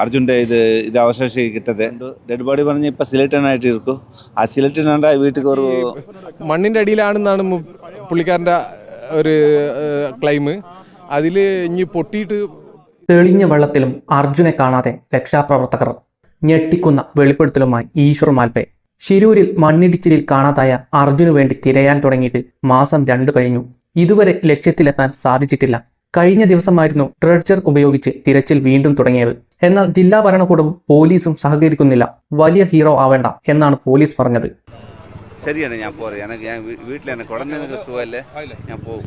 അർജുന്റെ ഇത് ഇത് അവശേഷി കിട്ടത് ഡെഡ് ബോഡി പറഞ്ഞ് ഇപ്പൊ സിലക്റ്റനായിട്ട് ഇരിക്കും. ആ സിലക്റ്റനുണ്ട് വീട്ടിൽ മണ്ണിന്റെ മണ്ണിന്റെ അടിയിലാണെന്നാണ് പുള്ളിക്കാരന്റെ ഒരു ക്ലെയിം അതിൽ ഇനി പൊട്ടിയിട്ട് തെളിഞ്ഞ വെള്ളത്തിലും അർജുനെ കാണാതെ രക്ഷാപ്രവർത്തകർ ഞെട്ടിക്കുന്ന വെളിപ്പെടുത്തലുമായി ഈശ്വർ മാൽപ്പെ ശിരൂരിൽ മണ്ണിടിച്ചിലിൽ കാണാതായ അർജുനു വേണ്ടി തിരയാൻ തുടങ്ങിയിട്ട് മാസം രണ്ടു കഴിഞ്ഞു. ഇതുവരെ ലക്ഷ്യത്തിലെത്താൻ സാധിച്ചിട്ടില്ല. കഴിഞ്ഞ ദിവസമായിരുന്നു ഡ്രഡ്ജർ ഉപയോഗിച്ച് തിരച്ചിൽ വീണ്ടും തുടങ്ങിയത്. എന്നാൽ ജില്ലാ ഭരണകൂടവും പോലീസും സഹകരിക്കുന്നില്ല. വലിയ ഹീറോ ആവേണ്ട എന്നാണ് പോലീസ് പറഞ്ഞത്. ശരിയാണ് ഞാൻ പോരെ. ഞാൻ സുഖമല്ലേ ഞാൻ പോകും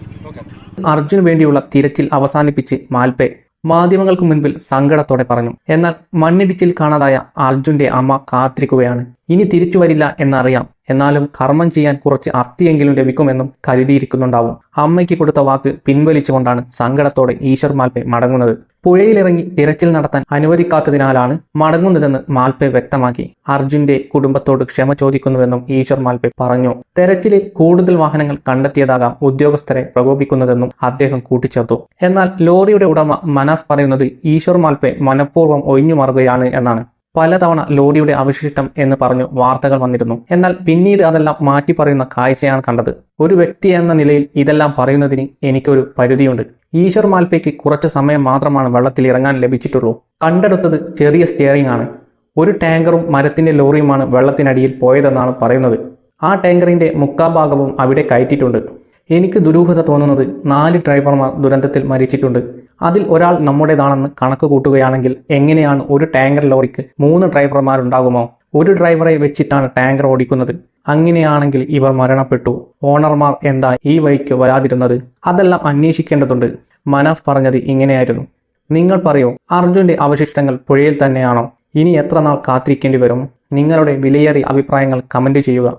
അർജുന് വേണ്ടിയുള്ള തിരച്ചിൽ അവസാനിപ്പിച്ച് മാൽപേ മാധ്യമങ്ങൾക്ക് മുൻപിൽ സങ്കടത്തോടെ പറഞ്ഞു. എന്നാൽ മണ്ണിടിച്ചിൽ കാണാതായ അർജുന്റെ അമ്മ കാത്തിരിക്കുകയാണ്. ഇനി തിരിച്ചു വരില്ല എന്നറിയാം എന്നാലും കർമ്മം ചെയ്യാൻ കുറച്ച് അസ്ഥിയെങ്കിലും ലഭിക്കുമെന്നും കരുതിയിരിക്കുന്നുണ്ടാവും. അമ്മയ്ക്ക് കൊടുത്ത വാക്ക് പിൻവലിച്ചുകൊണ്ടാണ് സങ്കടത്തോടെ ഈശ്വർ മാൽപ്പെ മടങ്ങുന്നത്. പുഴയിലിറങ്ങി തിരച്ചിൽ നടത്താൻ അനുവദിക്കാത്തതിനാലാണ് മടങ്ങുന്നതെന്ന് മാൽപ്പെ വ്യക്തമാക്കി. അർജുന്റെ കുടുംബത്തോട് ക്ഷമ ചോദിക്കുന്നുവെന്നും ഈശ്വർ മാൽപ്പെ പറഞ്ഞു. തെരച്ചിലിൽ കൂടുതൽ വാഹനങ്ങൾ കണ്ടെത്തിയതാകാം ഉദ്യോഗസ്ഥരെ പ്രകോപിക്കുന്നതെന്നും അദ്ദേഹം കൂട്ടിച്ചേർത്തു. എന്നാൽ ലോറിയുടെ ഉടമ മനാഫ് പറയുന്നത് ഈശ്വർ മാൽപ്പെ മനഃപൂർവം ഒഴിഞ്ഞു മാറുകയാണ് എന്നാണ്. പലതവണ ലോറിയുടെ അവശിഷ്ടം എന്ന് പറഞ്ഞു വാർത്തകൾ വന്നിരുന്നു. എന്നാൽ പിന്നീട് അതെല്ലാം മാറ്റി പറയുന്ന കാഴ്ചയാണ് കണ്ടത്. ഒരു വ്യക്തി എന്ന നിലയിൽ ഇതെല്ലാം പറയുന്നതിന് എനിക്കൊരു പരിധിയുണ്ട്. ഈശ്വർ മാൽപ്പയ്ക്ക് കുറച്ച് സമയം മാത്രമാണ് വെള്ളത്തിൽ ഇറങ്ങാൻ ലഭിച്ചിട്ടുള്ളൂ. കണ്ടെടുത്തത് ചെറിയ സ്റ്റിയറിംഗ് ആണ്. ഒരു ടാങ്കറും മരത്തിന്റെ ലോറിയുമാണ് വെള്ളത്തിനടിയിൽ പോയതെന്നാണ് പറയുന്നത്. ആ ടാങ്കറിന്റെ മുക്കാഭാഗവും അവിടെ കയറ്റിയിട്ടുണ്ട്. എനിക്ക് ദുരൂഹത തോന്നുന്നത് നാല് ഡ്രൈവർമാർ ദുരന്തത്തിൽ മരിച്ചിട്ടുണ്ട്. അതിൽ ഒരാൾ നമ്മുടേതാണെന്ന് കണക്ക് കൂട്ടുകയാണെങ്കിൽ എങ്ങനെയാണ് ഒരു ടാങ്കർ ലോറിക്ക് മൂന്ന് ഡ്രൈവർമാരുണ്ടാകുമോ? ഒരു ഡ്രൈവറെ വെച്ചിട്ടാണ് ടാങ്കർ ഓടിക്കുന്നത്. അങ്ങനെയാണെങ്കിൽ ഇവർ മരണപ്പെട്ടു. ഓണർമാർ എന്താ ഈ വഴിക്ക് വരാതിരുന്നത്? അതെല്ലാം അന്വേഷിക്കേണ്ടതുണ്ട്. മനാഫ് പറഞ്ഞത് ഇങ്ങനെയായിരുന്നു. നിങ്ങൾ പറയൂ അർജുന്റെ അവശിഷ്ടങ്ങൾ പുഴയിൽ തന്നെയാണോ? ഇനി എത്ര നാൾ കാത്തിരിക്കേണ്ടി വരും? നിങ്ങളുടെ വിലയേറിയ അഭിപ്രായങ്ങൾ കമന്റ് ചെയ്യുക.